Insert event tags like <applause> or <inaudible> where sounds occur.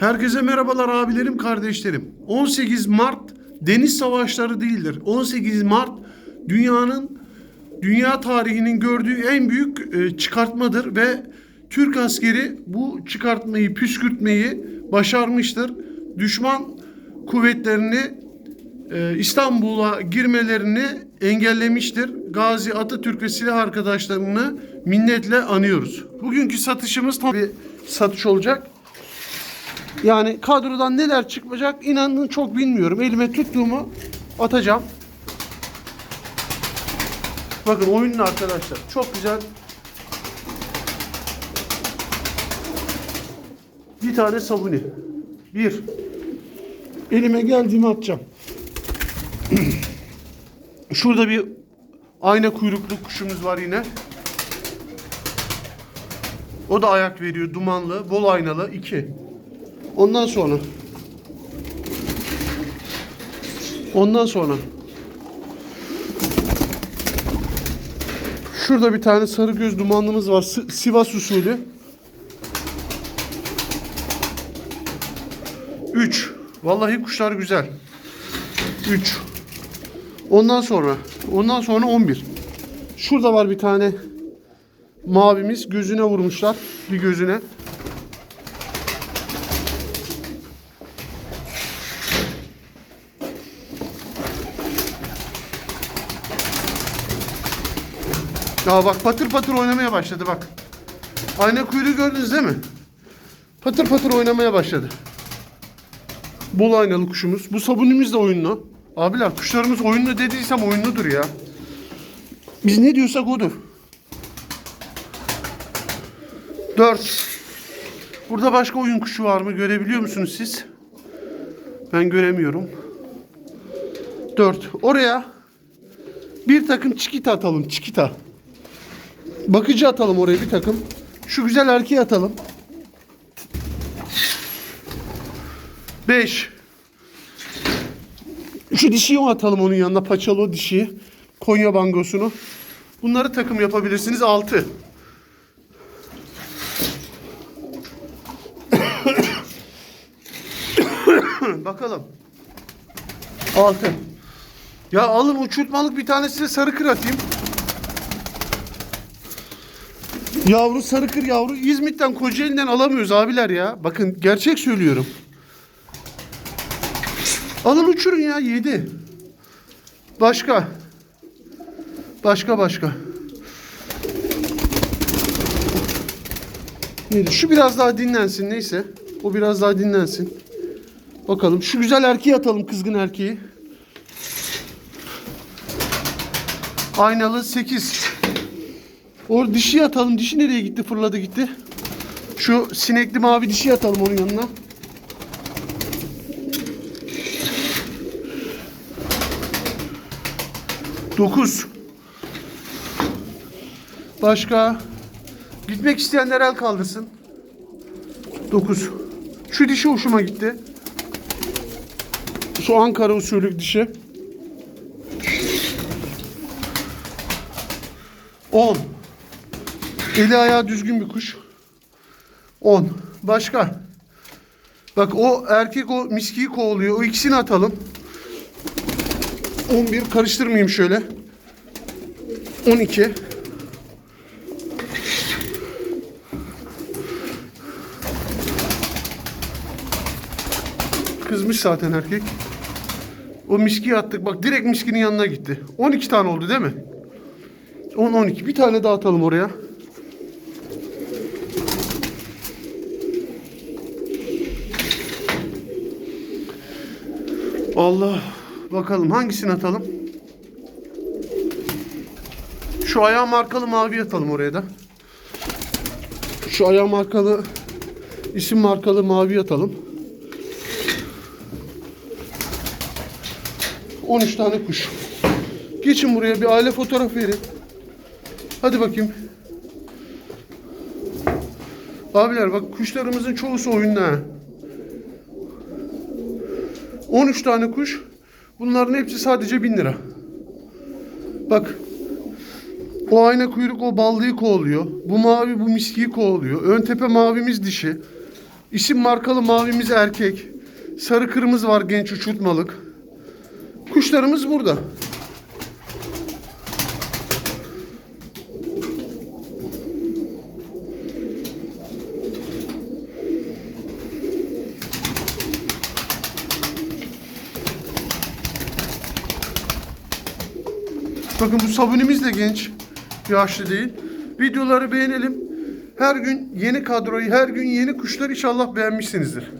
Herkese merhabalar abilerim, kardeşlerim. 18 Mart deniz savaşları değildir. 18 Mart dünyanın dünya tarihinin gördüğü en büyük e, çıkartmadır ve Türk askeri bu çıkartmayı, püskürtmeyi başarmıştır. Düşman kuvvetlerini e, İstanbul'a girmelerini engellemiştir. Gazi Atatürk ve silah arkadaşlarını minnetle anıyoruz. Bugünkü satışımız tam bir satış olacak. Yani kadrodan neler çıkacak inanın çok bilmiyorum. Elime tuttuğumu atacağım. Bakın oyunlu arkadaşlar. Çok güzel. Bir tane sabuni. Bir. Elime geldiğimi atacağım. <clears throat> Şurada bir ayna kuyruklu kuşumuz var yine. O da ayak veriyor. Dumanlı, bol aynalı. iki. Ondan sonra. Ondan sonra. Şurada bir tane sarı göz dumanlımız var. Si- Sivas usulü. 3. Vallahi kuşlar güzel. 3. Ondan sonra. Ondan sonra 11. Şurada var bir tane mavimiz. Gözüne vurmuşlar. Bir gözüne. Ya bak patır patır oynamaya başladı bak. Ayna kuyruğu gördünüz değil mi? Patır patır oynamaya başladı. Bol aynalı kuşumuz. Bu sabunimiz de oyunlu. Abiler kuşlarımız oyunlu dediysem oyunludur ya. Biz ne diyorsak odur. 4. Burada başka oyun kuşu var mı? Görebiliyor musunuz siz? Ben göremiyorum. 4. Oraya bir takım çikita atalım. Çikita. Bakıcı atalım oraya bir takım. Şu güzel erkeği atalım. 5. Şu dişiyi atalım onun yanına. Paçalı o dişiyi. Konya bangosunu. Bunları takım yapabilirsiniz. 6. <coughs> Bakalım. 6. Ya alın uçurtmalık bir tanesine sarı kır atayım. Yavru sarı kır yavru İzmit'ten Kocaeli'den alamıyoruz abiler ya. Bakın gerçek söylüyorum. Alın uçurun ya 7. Başka. Başka başka. Neydi? Şu biraz daha dinlensin neyse. O biraz daha dinlensin. Bakalım şu güzel erkeği atalım kızgın erkeği. Aynalı 8. O dişi atalım. Dişi nereye gitti? Fırladı gitti. Şu sinekli mavi dişi atalım onun yanına. Dokuz. Başka. Gitmek isteyenler el kaldırsın. Dokuz. Şu dişi hoşuma gitti. Şu Ankara usulü dişi. 10. Eli ayağı düzgün bir kuş. 10. Başka. Bak o erkek o miskiyi kovalıyor. O ikisini atalım. 11 karıştırmayayım şöyle. 12. Kızmış zaten erkek. O miskiyi attık. Bak direkt miskinin yanına gitti. 12 tane oldu değil mi? 10 12. Bir tane daha atalım oraya. Allah. Bakalım hangisini atalım? Şu ayağı markalı mavi atalım oraya da. Şu ayağı markalı isim markalı mavi atalım. 13 tane kuş. Geçin buraya bir aile fotoğrafı verin. Hadi bakayım. Abiler bak kuşlarımızın çoğusu oyunda. Ha. 13 tane kuş. Bunların hepsi sadece 1000 lira. Bak. O ayna kuyruk o ballıyı kovalıyor. Bu mavi bu miskiyi kovalıyor. Ön tepe mavimiz dişi. İsim markalı mavimiz erkek. Sarı kırmızı var genç uçurtmalık. Kuşlarımız burada. Bakın bu sabunimiz de genç. Yaşlı değil. Videoları beğenelim. Her gün yeni kadroyu, her gün yeni kuşlar inşallah beğenmişsinizdir.